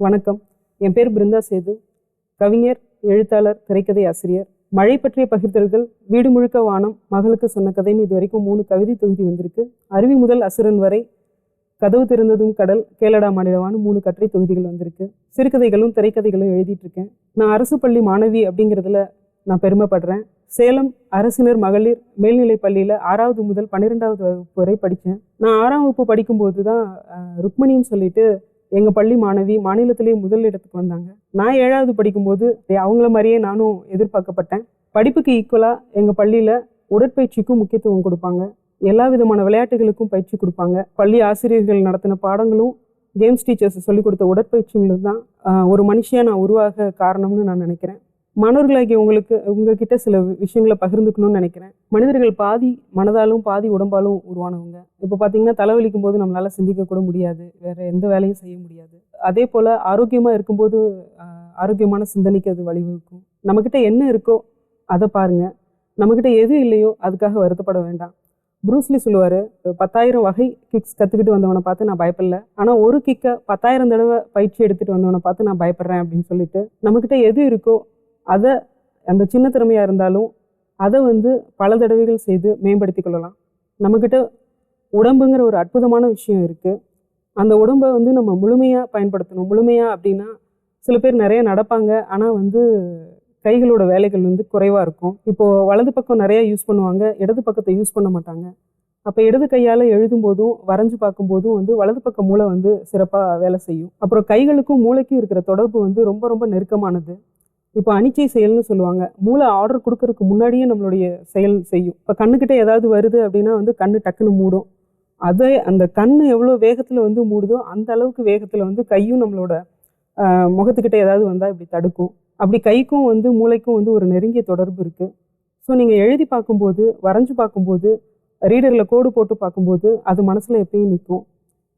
வணக்கம். என் பேர் பிருந்தா சேது. கவிஞர் எழுத்தாளர் திரைக்கதை ஆசிரியர். மழை பற்றிய பகிர்தல்கள் வீடு முழுக்க வானம் மகளுக்கு சொன்ன கதைன்னு இது வரைக்கும் மூணு கவிதை தொகுதி வந்திருக்கு. அருவி முதல் அசுரன் வரை கதவு திறந்ததும் கடல் கேளடா மாநிலமான மூணு கட்டுரை தொகுதிகள் வந்திருக்கு. சிறுகதைகளும் திரைக்கதைகளும் எழுதிட்டு இருக்கேன் நான் அரசு பள்ளி மாணவி அப்படிங்கிறதுல நான் பெருமைப்படுறேன். சேலம் அரசினர் மகளிர் மேல்நிலைப் பள்ளியில் ஆறாவது முதல் பன்னிரெண்டாவது வகுப்பு வரை படித்தேன் நான் ஆறாம் வகுப்பு படிக்கும்போது தான் ருக்மணின்னு சொல்லிட்டு எங்கள் பள்ளி மாணவி மாநிலத்திலேயே முதல் இடத்துக்கு வந்தாங்க. நான் ஏழாவது படிக்கும்போது அவங்கள மாதிரியே நானும் எதிர்பார்க்கப்பட்டேன். படிப்புக்கு ஈக்குவலாக எங்கள் பள்ளியில் உடற்பயிற்சிக்கும் முக்கியத்துவம் கொடுப்பாங்க. எல்லா விதமான விளையாட்டுகளுக்கும் பயிற்சி கொடுப்பாங்க. பள்ளி ஆசிரியர்கள் நடத்தின பாடங்களும் கேம்ஸ் டீச்சர்ஸ் சொல்லிக் கொடுத்த உடற்பயிற்சிகளும் தான் ஒரு மனுஷியாக நான் உருவாக காரணம்னு நான் நினைக்கிறேன். மாணவர்களாகிய உங்களுக்கு உங்ககிட்ட சில விஷயங்களை பகிர்ந்துக்கணும்னு நினைக்கிறேன். மனிதர்கள் பாதி மனதாலும் பாதி உடம்பாலும் உருவானவங்க. இப்போ பார்த்தீங்கன்னா தலைவலிக்கும் போது நம்மளால சிந்திக்க கூட முடியாது. வேற எந்த வேலையும் செய்ய முடியாது. அதே போல் ஆரோக்கியமாக இருக்கும்போது ஆரோக்கியமான சிந்தனைக்கு அது வழிவகுக்கும். நம்மக்கிட்ட என்ன இருக்கோ அதை பாருங்க. நம்மக்கிட்ட எது இல்லையோ அதுக்காக வருத்தப்பட வேண்டாம். ப்ரூஸ்லி சொல்லுவார் பத்தாயிரம் வகை கிக்ஸ் கற்றுக்கிட்டு வந்தவனை பார்த்து நான் பயப்படல. ஆனால் ஒரு கிக்கை பத்தாயிரம் தடவை பயிற்சி எடுத்துகிட்டு வந்தவனை பார்த்து நான் பயப்படுறேன் அப்படின்னு சொல்லிட்டு நம்மக்கிட்ட எது இருக்கோ அதை அந்த சின்ன திறமையாக இருந்தாலும் அதை வந்து பல தடவைகள் செய்து மேம்படுத்தி கொள்ளலாம். நம்மக்கிட்ட உடம்புங்கிற ஒரு அற்புதமான விஷயம் இருக்குது அந்த உடம்பை வந்து நம்ம முழுமையாக பயன்படுத்தணும். முழுமையாக அப்படின்னா சில பேர் நிறைய நடப்பாங்க. ஆனால் வந்து கைகளோட வேலைகள் வந்து குறைவாக இருக்கும். இப்போது வலது பக்கம் நிறையா யூஸ் பண்ணுவாங்க. இடது பக்கத்தை யூஸ் பண்ண மாட்டாங்க. அப்போ இடது கையால் எழுதும்போதும் வரைஞ்சு பார்க்கும்போதும் வந்து வலது பக்க மூளை வந்து சிறப்பாக வேலை செய்யும். அப்புறம் கைகளுக்கும் மூளைக்கும் இருக்கிற தொடர்பு வந்து ரொம்ப ரொம்ப நெருக்கமானது. இப்போ அனிச்சை செயல்னு சொல்லுவாங்க. மூளை ஆர்டர் கொடுக்கறதுக்கு முன்னாடியே நம்மளுடைய செயல் செய்யும். இப்போ கண்ணுக்கிட்ட ஏதாவது வருது அப்படின்னா வந்து கண்ணு டக்குன்னு மூடும். அதே அந்த கண் எவ்வளோ வேகத்தில் வந்து மூடுதோ அந்த அளவுக்கு வேகத்தில் வந்து கையும் நம்மளோட முகத்துக்கிட்ட ஏதாவது வந்தால் இப்படி தடுக்கும். அப்படி கைக்கும் வந்து மூளைக்கும் வந்து ஒரு நெருங்கிய தொடர்பு இருக்குது ஸோ நீங்கள் எழுதி பார்க்கும்போது வரைஞ்சு பார்க்கும்போது ரீடரில் கோடு போட்டு பார்க்கும்போது அது மனசில் எப்பயும் நிற்கும்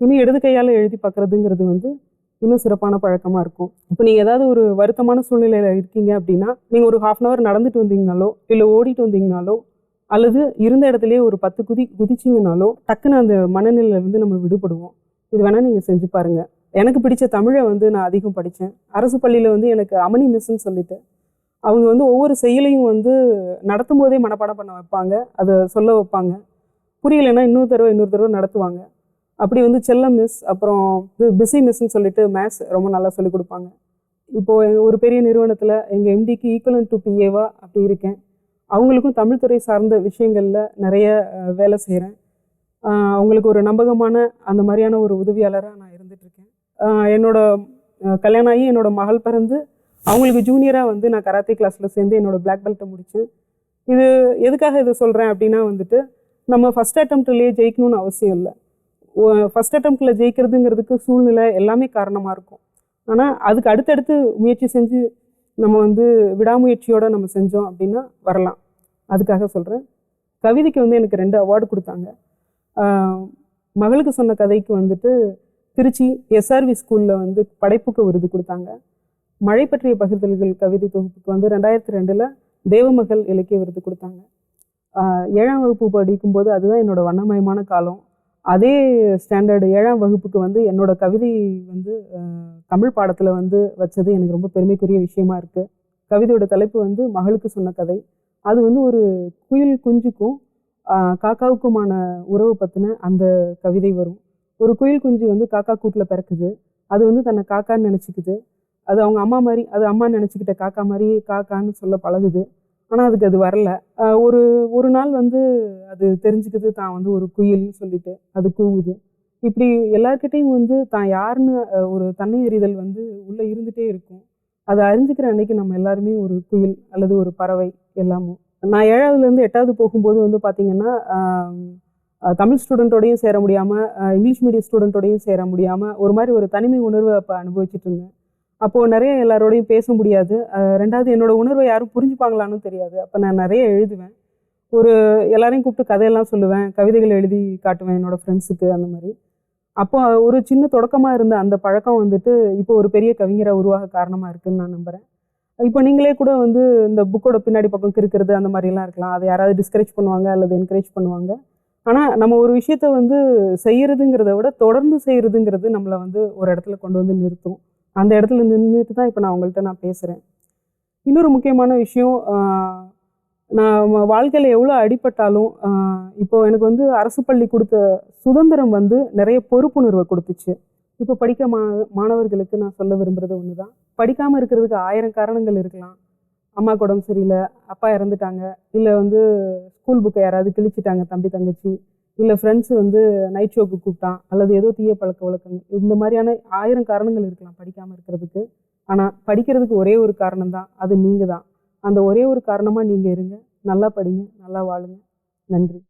இன்னும் இடது கையால் எழுதி பார்க்குறதுங்கிறது வந்து இன்னும் சிறப்பான பழக்கமாக இருக்கும். இப்போ நீங்கள் ஏதாவது ஒரு வருத்தமான சூழ்நிலையில் இருக்கீங்க அப்படின்னா நீங்கள் ஒரு ஹாஃப் அன் அவர் நடந்துட்டு வந்தீங்கனாலோ இல்லை ஓடிட்டு வந்தீங்கனாலோ அல்லது இருந்த இடத்துலயே ஒரு பத்து குதி குதிச்சிங்கனாலோ டக்குன்னு அந்த மனநிலையிலேருந்து நம்ம விடுபடுவோம். இது வேணால் நீங்கள் செஞ்சு பாருங்க. எனக்கு பிடிச்ச தமிழை வந்து நான் அதிகம் படித்தேன் அரசு பள்ளியில் வந்து எனக்கு அமனி மிஸ்ன்னு சொல்லிட்டு அவங்க வந்து ஒவ்வொரு செயலையும் வந்து நடத்தும் போதே மனப்பாடம் பண்ண வைப்பாங்க. அதை சொல்ல வைப்பாங்க. புரியலைன்னா இன்னொரு தடவை இன்னொரு தடவை நடத்துவாங்க. அப்படி வந்து செல்லம் மிஸ் அப்புறம் இது பிஸி மிஸ்ன்னு சொல்லிட்டு மேத்ஸ் ரொம்ப நல்லா சொல்லிக் கொடுப்பாங்க. இப்போது ஒரு பெரிய நிறுவனத்தில் எங்கள் எம்டிக்கு ஈக்குவலன் டு பிஏவா அப்படி இருக்கேன். அவங்களுக்கும் தமிழ் துறை சார்ந்த விஷயங்களில் நிறைய வேலை செய்கிறேன் அவங்களுக்கு ஒரு நம்பகமான அந்த மாதிரியான ஒரு உதவியாளராக நான் இருந்துகிட்ருக்கேன் என்னோட கல்யாணம் ஆகி என்னோட மகள் பிறந்து அவங்களுக்கு ஜூனியராக வந்து நான் கராத்தே கிளாஸில் சேர்ந்து என்னோட பிளாக் பெல்ட்டை முடித்தேன் இது எதுக்காக இதை சொல்கிறேன் அப்படின்னா வந்துட்டு நம்ம ஃபஸ்ட் அட்டம்ப்ட்லேயே ஜெயிக்கணும்னு அவசியம் இல்லை. ஃபஸ்ட் அட்டம்ப்டில் ஜெயிக்கிறதுங்கிறதுக்கு சூழ்நிலை எல்லாமே காரணமாக இருக்கும். ஆனால் அதுக்கு அடுத்தடுத்து முயற்சி செஞ்சு நம்ம வந்து விடாமுயற்சியோடு நம்ம செஞ்சோம் அப்படின்னா வரலாம். அதுக்காக சொல்கிறேன் கவிதைக்கு வந்து எனக்கு ரெண்டு அவார்டு கொடுத்தாங்க. மகளுக்கு சொன்ன கதைக்கு வந்துட்டு திருச்சி எஸ்ஆர்வி ஸ்கூலில் வந்து படைப்புக்கு விருது கொடுத்தாங்க. மழை பற்றிய பகிர்தல்கள் கவிதை தொகுப்புக்கு வந்து ரெண்டாயிரத்தி ரெண்டில் தேவமகள் இலக்கிய விருது கொடுத்தாங்க. ஏழாம் வகுப்பு படிக்கும்போது அதுதான் என்னோடய வண்ணமயமான காலம். அதே ஸ்டாண்டர்டு ஏழாம் வகுப்புக்கு வந்து என்னோட கவிதை வந்து தமிழ் பாடத்தில் வந்து வச்சது எனக்கு ரொம்ப பெருமைக்குரிய விஷயமா இருக்குது கவிதையோட தலைப்பு வந்து மகளுக்கு சொன்ன கதை. அது வந்து ஒரு குயில் குஞ்சுக்கும் காக்காவுக்குமான உறவு பற்றின அந்த கவிதை வரும். ஒரு குயில் குஞ்சு வந்து காக்கா கூட்டில் பிறக்குது. அது வந்து தன்னை காக்கான்னு நினச்சிக்குது. அது அவங்க அம்மா மாதிரி அது அம்மா நினச்சிக்கிட்ட காக்கா மாதிரி காக்கான்னு சொல்ல பழகுது. ஆனால் அதுக்கு அது வரல. ஒரு ஒரு நாள் வந்து அது தெரிஞ்சுக்கிது தான் வந்து ஒரு குயில்னு சொல்லிட்டு அது கூவுது. இப்படி எல்லாருக்கிட்டையும் வந்து தான் யாருன்னு ஒரு தன்னை எறிதல் வந்து உள்ளே இருந்துகிட்டே இருக்கும். அதை அறிஞ்சுக்கிற அன்னைக்கு நம்ம எல்லாருமே ஒரு குயில் அல்லது ஒரு பறவை எல்லாமும் நான் ஏழாவதுலேருந்து எட்டாவது போகும்போது வந்து பார்த்தீங்கன்னா தமிழ் ஸ்டூடெண்ட்டோடையும் சேர முடியாமல் இங்கிலீஷ் மீடியம் ஸ்டூடெண்ட்டோடையும் சேர முடியாமல் ஒரு மாதிரி ஒரு தனிமை உணர்வை அப்போ அனுபவிச்சுட்டு இருந்தேன். அப்போது நிறைய எல்லாரோடையும் பேச முடியாது. ரெண்டாவது என்னோட உணர்வை யாரும் புரிஞ்சுப்பாங்களான்னு தெரியாது. அப்போ நான் நிறைய எழுதுவேன். ஒரு எல்லாரையும் கூப்பிட்டு கதையெல்லாம் சொல்லுவேன். கவிதைகள் எழுதி காட்டுவேன் என்னோடய ஃப்ரெண்ட்ஸுக்கு அந்த மாதிரி. அப்போ ஒரு சின்ன தொடக்கமாக இருந்த அந்த பழக்கம் வந்துட்டு இப்போ ஒரு பெரிய கவிஞரை உருவாக காரணமாக இருக்குதுன்னு நான் நம்புகிறேன் இப்போ நீங்களே கூட வந்து இந்த புக்கோட பின்னாடி பக்கம் கிறுக்கிறது அந்த மாதிரிலாம் இருக்கலாம். அதை யாராவது டிஸ்கரேஜ் பண்ணுவாங்க அல்லது என்கரேஜ் பண்ணுவாங்க. ஆனால் நம்ம ஒரு விஷயத்த வந்து செய்யறதுங்கிறத விட தொடர்ந்து செய்கிறதுங்கிறது நம்மளை வந்து ஒரு இடத்துல கொண்டு வந்து நிறுத்தும். அந்த இடத்துல நின்றுட்டு தான் இப்போ நான் உங்கள்கிட்ட நான் பேசுகிறேன் இன்னொரு முக்கியமான விஷயம் நான் வாழ்க்கையில் எவ்வளோ அடிபட்டாலும் இப்போ எனக்கு வந்து அரசு பள்ளி கொடுத்த சுதந்திரம் வந்து நிறைய பொறுப்புணர்வை கொடுத்துச்சு. இப்போ படிக்க மா மாணவர்களுக்கு நான் சொல்ல விரும்புகிறது ஒன்று தான் படிக்காமல் இருக்கிறதுக்கு ஆயிரம் காரணங்கள் இருக்கலாம். அம்மாவுக்கு உடம்பு சரியில்லை அப்பா இறந்துட்டாங்க இல்லை வந்து ஸ்கூல் புக்கை யாராவது கிழிச்சிட்டாங்க தம்பி தங்கச்சி. இல்லை ஃப்ரெண்ட்ஸ் வந்து நைட் ஷோக்கு கூப்பிட்டான். அல்லது ஏதோ தீய பழக்க வழக்கங்கள். இந்த மாதிரியான ஆயிரம் காரணங்கள் இருக்கலாம் படிக்காமல் இருக்கிறதுக்கு. ஆனால் படிக்கிறதுக்கு ஒரே ஒரு காரணம் தான் அது நீங்கள் தான் அந்த ஒரே ஒரு காரணமாக நீங்கள் இருங்க. நல்லா படிங்க. நல்லா வாழுங்க. நன்றி.